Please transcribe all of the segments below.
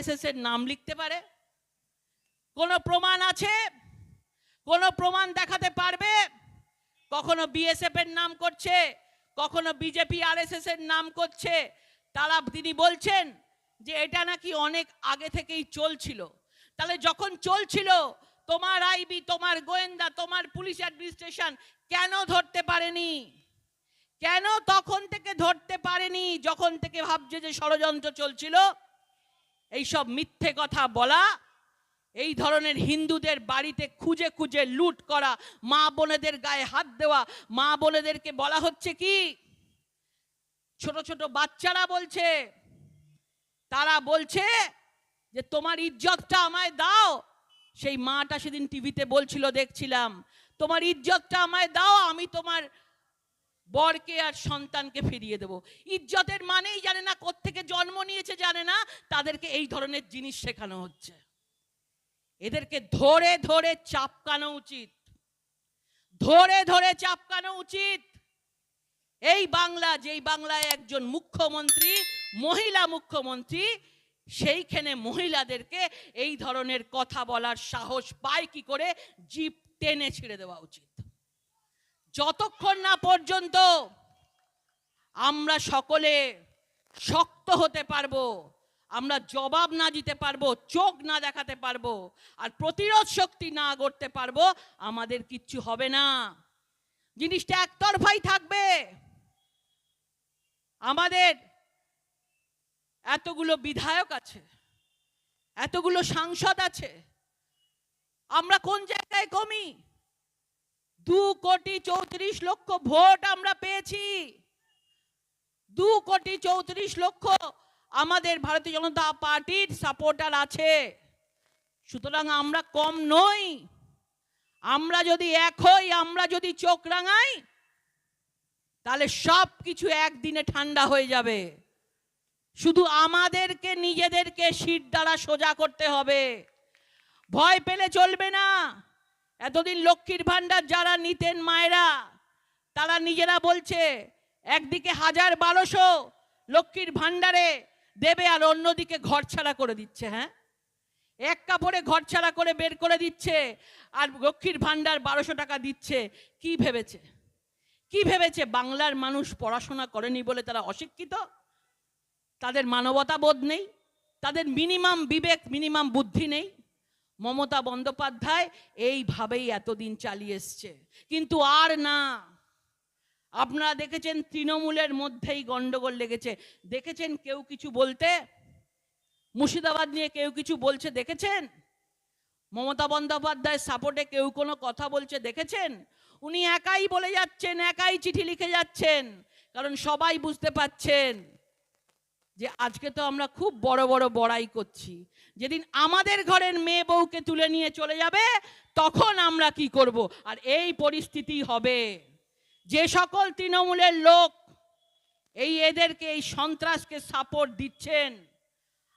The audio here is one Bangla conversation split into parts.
এসএস এর নাম লিখতে পারে। কোনো প্রমাণ আছে? কোনো প্রমাণ দেখাতে পারবে? কখনো বিএসএফ এর নাম করছে? কখনো বিজেপি আরএসএস এর নাম করছে? তারা, তিনি বলছেন যে এটা নাকি অনেক আগে থেকেই চলছিল। তাহলে যখন চলছিল, তোমার আইবি তোমার গোয়েন্দা, তোমার পুলিশ অ্যাডমিনিস্ট্রেশন কেন ধরতে পারেনি? কেন তখন থেকে ধরতে পারেনি? যখন থেকে ভাবছে যে ষড়যন্ত্র চলছিল এইসব মিথ্যে কথা বলা, এই ধরনের হিন্দুদের বাড়িতে খুঁজে খুঁজে লুট করা, মা বোনেদের গায়ে হাত দেওয়া, মা বোনেদেরকে বলা হচ্ছে কি? ছোট ছোট বাচ্চারা বলছে, তারা বলছে যে তোমার ইজ্জতটা আমায় দাও। সেই মাটা সেদিন টিভিতে বলছিল, দেখছিলাম, তোমার ইজ্জতটা আমায় দাও, আমি তোমার বরকে আর সন্তানকে ফিরিয়ে দেব। ইজ্জতের মানেই জানে না কোত্থেকে জন্ম নিয়েছে, জানে না তাদেরকে এই ধরনের জিনিস শেখানো হচ্ছে। এদেরকে ধরে ধরে চাপকানো উচিত। ধরে ধরে চাপকানো উচিত। এই বাংলা, যেই বাংলায় একজন মুখ্যমন্ত্রী, মহিলা মুখ্যমন্ত্রী, সেইখানে মহিলাদেরকে এই ধরনের কথা বলার সাহস পায় কি করে? জিপ টেনে ছিঁড়ে দেওয়া উচিত। যতক্ষণ না পর্যন্ত আমরা সকলে শক্ত হতে পারব, আমরা জবাব না দিতে পারব, চোখ না দেখাতে পারব, আর প্রতিরোধ শক্তি না করতে পারব, আমাদের কিচ্ছু হবে না। জিনিসটা একতরফাই থাকবে। আমাদের এতগুলো বিধায়ক আছে, এতগুলো সাংসদ আছে, আমরা কোন জায়গায় কমি? দু কোটি চৌত্রিশ লক্ষ ভোট আমরা পেয়েছি। দু কোটি চৌত্রিশ লক্ষ আমাদের ভারতীয় জনতা পার্টির সাপোর্টার আছে। সুতরাং আমরা কম নই। আমরা যদি এক হই, আমরা যদি চোখ রাঙাই, তাহলে সব কিছু একদিনে ঠান্ডা হয়ে যাবে। শুধু আমাদেরকে, নিজেদেরকে শীত দ্বারা সোজা করতে হবে। ভয় পেলে চলবে না। এতদিন লক্ষ্মীর ভাণ্ডার যারা নিতেন মায়েরা, তারা নিজেরা বলছে, একদিকে হাজার বারোশো লক্ষ্মীর ভাণ্ডারে দেবে আর অন্যদিকে ঘর ছাড়া করে দিচ্ছে হ্যাঁ? এক কাপড়ে ঘর ছাড়া করে বের করে দিচ্ছে আর লক্ষ্মীর ভাণ্ডার বারোশো টাকা দিচ্ছে, কি ভেবেছে? কি ভেবেছে? বাংলার মানুষ পড়াশোনা করেনি বলে তারা অশিক্ষিত? তাদের মানবতা বোধ নেই? তাদের মিনিমাম বিবেক মিনিমাম বুদ্ধি নেই? মমতা বন্দ্যোপাধ্যায় এইভাবেই এতদিন চালিয়ে এসছে। কিন্তু আর না। আপনারা দেখেছেন তৃণমূলের মধ্যেই গন্ডগোল লেগেছে। দেখেছেন কেউ কিছু বলতে? মুর্শিদাবাদ নিয়ে কেউ কিছু বলছে দেখেছেন? মমতা বন্দ্যোপাধ্যায়ের সাপোর্টে কেউ কোনো কথা বলছে দেখেছেন? উনি একাই বলে যাচ্ছেন, একাই চিঠি লিখে যাচ্ছেন। কারণ সবাই বুঝতে পাচ্ছেন যে আজকে তো আমরা খুব বড় বড় বড়াই করছি। যেদিন আমাদের ঘরের মেয়ে বউকে তুলে নিয়ে চলে যাবে, তখন আমরা কি করব? আর এই পরিস্থিতি হবে। যে সকল তৃণমূলের লোক এই এদেরকে, এই সন্ত্রাসকে সাপোর্ট দিচ্ছেন,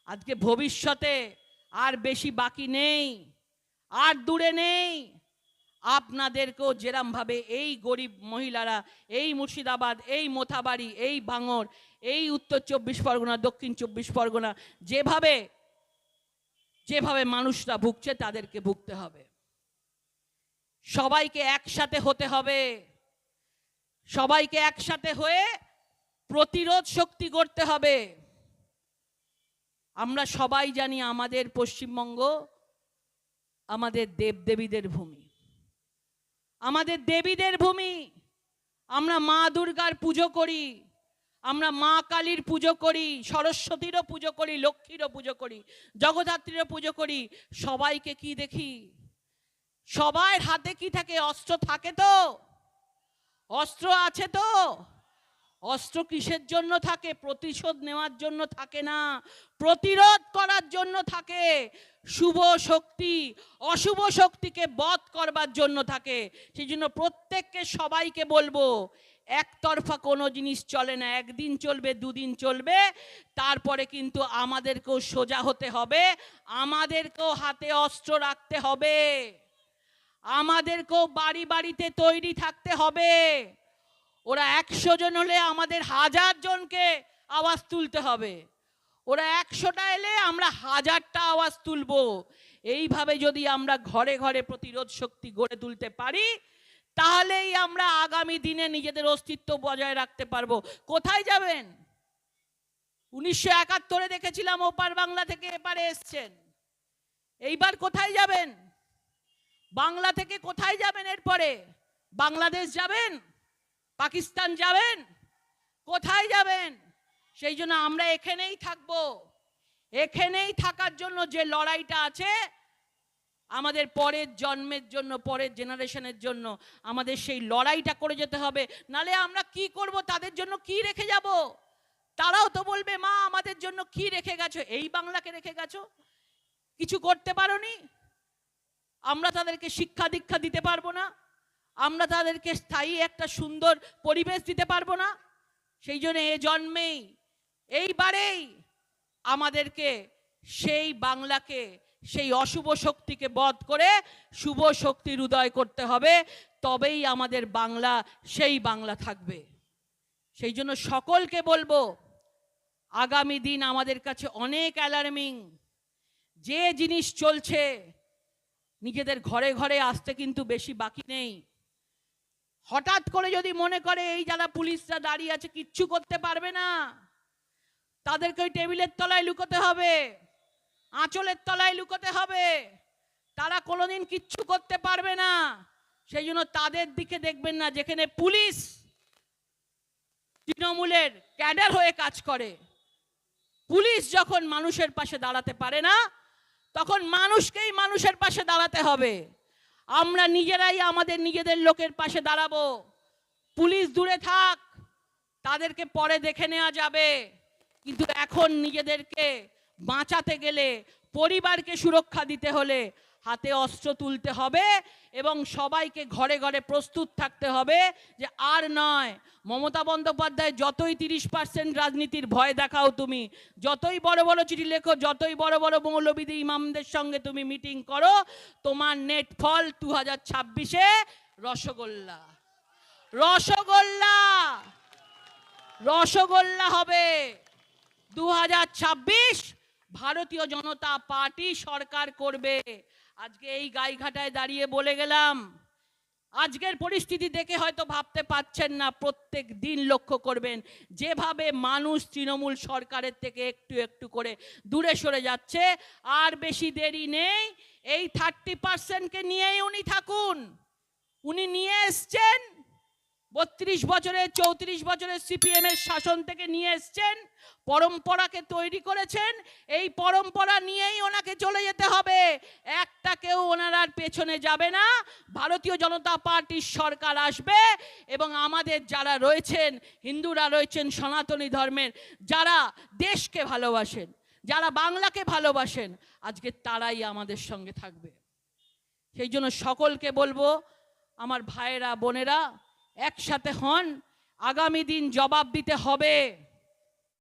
আজকে ভবিষ্যতে আর বেশি বাকি নেই, আর দূরে নেই। আপনাদেরকেও যেরমভাবে এই গরিব মহিলারা, এই মুর্শিদাবাদ, এই মোথাবাড়ি, এই ভাঙর এই উত্তর চব্বিশ পরগনা, দক্ষিণ চব্বিশ পরগনা, যেভাবে যেভাবে মানুষরা ভুগছে তাদেরকে ভুগতে হবে। সবাইকে একসাথে হতে হবে। সবাইকে একসাথে হয়ে প্রতিরোধ শক্তি করতে হবে। আমরা সবাই জানি আমাদের পশ্চিমবঙ্গ আমাদের দেবদেবীদের ভূমি। আমাদের দেবীদের ভূমি। আমরা মা দুর্গার পুজো করি। আমরা মা কালীর পুজো করি, সরস্বতীরও পুজো করি, লক্ষ্মীরও পুজো করি, জগদ্ধাত্রীরও পুজো করি। সবাইকে কি দেখি? সবার হাতে কি থাকে? অস্ত্র থাকে তো? অস্ত্র আছে তো? অস্ত্র কিসের জন্য থাকে? প্রতিশোধ নেওয়ার জন্য থাকে না। প্রতিরোধ করার জন্য থাকে। শুভ শক্তি, অশুভ শক্তিকে বধ করবার জন্য থাকে। সেই জন্য প্রত্যেককে সবাইকে বলব, একতরফা কোনো জিনিস চলে না। একদিন চলবে, দুদিন চলবে। তারপরে কিন্তু আমাদেরকেও সোজা হতে হবে। আমাদেরকেও হাতে অস্ত্র রাখতে হবে। আমাদেরকেও বাড়ি বাড়িতে তৈরি থাকতে হবে। ওরা একশো জন হলে আমাদের হাজার জনকে আওয়াজ তুলতে হবে। ওরা একশোটা এলে আমরা হাজারটা আওয়াজ তুলব। এইভাবে যদি আমরা ঘরে ঘরে প্রতিরোধ শক্তি গড়ে তুলতে পারি, তাহলেই আমরা আগামী দিনে নিজেদের অস্তিত্ব বজায় রাখতে পারব। কোথায় যাবেন? উনিশশো একাত্তরে দেখেছিলাম ওপার বাংলা থেকে এপারে এসছেন। এইবার কোথায় যাবেন? বাংলা থেকে কোথায় যাবেন এরপরে? বাংলাদেশ যাবেন? পাকিস্তান যাবেন? কোথায় যাবেন? সেই জন্য আমরা এখানেই থাকব। এখানেই থাকার জন্য যে লড়াইটা আছে, আমাদের পরের জন্মের জন্য, পরের জেনারেশনের জন্য আমাদের সেই লড়াইটা করে যেতে হবে। নালে আমরা কি করব? তাদের জন্য কি রেখে যাব? তারাও তো বলবে, মা, আমাদের জন্য কি রেখে গেছো? এই বাংলাকে রেখে গেছো? কিছু করতে পারোনি? আমরা তাদেরকে শিক্ষা দীক্ষা দিতে পারব না? আমরা তাদেরকে স্থায়ী একটা সুন্দর পরিবেশ দিতে পারব না। সেই জন্য এ জন্মেই, এইবারেই আমাদেরকে সেই বাংলাকে, সেই অশুভ শক্তিকে বধ করে শুভ শক্তির উদয় করতে হবে। তবেই আমাদের বাংলা, সেই বাংলা থাকবে। সেই জন্য সকলকে বলব, আগামী দিন আমাদের কাছে অনেক অ্যালার্মিং যে জিনিস চলছে, নিজেদের ঘরে ঘরে আসতে কিন্তু বেশি বাকি নেই। হঠাৎ করে যদি মনে করে এই যারা পুলিশরা দাঁড়িয়ে আছে, কিচ্ছু করতে পারবে না। তাদেরকে ওই টেবিলের তলায় লুকোতে হবে, আঁচলের তলায় লুকোতে হবে। তারা কোনোদিন কিচ্ছু করতে পারবে না। সেই জন্য তাদের দিকে দেখবেন না, যেখানে পুলিশ তৃণমূলের ক্যাডার হয়ে কাজ করে। পুলিশ যখন মানুষের পাশে দাঁড়াতে পারে না, তখন মানুষকেই মানুষের পাশে দাঁড়াতে হবে। আমরা নিজেরাই আমাদের নিজেদের লোকের পাশে দাঁড়াবো। পুলিশ দূরে থাক, তাদেরকে পরে দেখে নেওয়া যাবে। কিন্তু এখন নিজেদেরকে বাঁচাতে গেলে, পরিবারকে সুরক্ষা দিতে হলে হাতে অস্ত্র তুলতে হবে এবং সবাইকে ঘরে ঘরে প্রস্তুত থাকতে হবে যে আর নয়, মমতা বন্দ্যোপাধ্যায় যতই তিরিশ পার্সেন্ট রাজনীতির ভয় দেখাও তুমি, যতই বড় বড় চিঠি লেখো, যতই বড় বড় মৌলবিদি ইমামদের সঙ্গে তুমি মিটিং করো, তোমার নেট ফল দু হাজার ছাব্বিশে রসগোল্লা। রসগোল্লা! রসগোল্লা হবে দু হাজার ছাব্বিশ ভারতীয় জনতা পার্টি সরকার করবে। আজকে এই গাইঘাটায় দাঁড়িয়ে বলে গেলাম, আজকের পরিস্থিতি দেখে হয়তো ভাবতে পাচ্ছেন না, প্রত্যেক দিন লক্ষ্য করবেন, যেভাবে মানুষ তৃণমূল সরকারের থেকে একটু একটু করে দূরে সরে যাচ্ছে, আর বেশি দেরি নেই, এই থার্টি পার্সেন্টকে নিয়েই উনি থাকুন, উনি নিয়ে এসছেন বত্রিশ বছরে চৌত্রিশ বছরে সিপিএম এর শাসন থেকে নিয়ে এসছেন, পরম্পরাকে তৈরি করেছেন, এই পরম্পরা নিয়েই ওনাকে চলে যেতে হবে। একটা কেউ ওনার আর পেছনে যাবে না। ভারতীয় জনতা পার্টির সরকার আসবে এবং আমাদের যারা রয়েছেন, হিন্দুরা রয়েছেন সনাতনী ধর্মের, যারা দেশকে ভালোবাসেন, যারা বাংলাকে ভালোবাসেন, আজকে তারাই আমাদের সঙ্গে থাকবে। সেই জন্য সকলকে বলব, আমার ভাইয়েরা, বোনেরা একসাথে হন আগামী দিন জবাব দিতে হবে।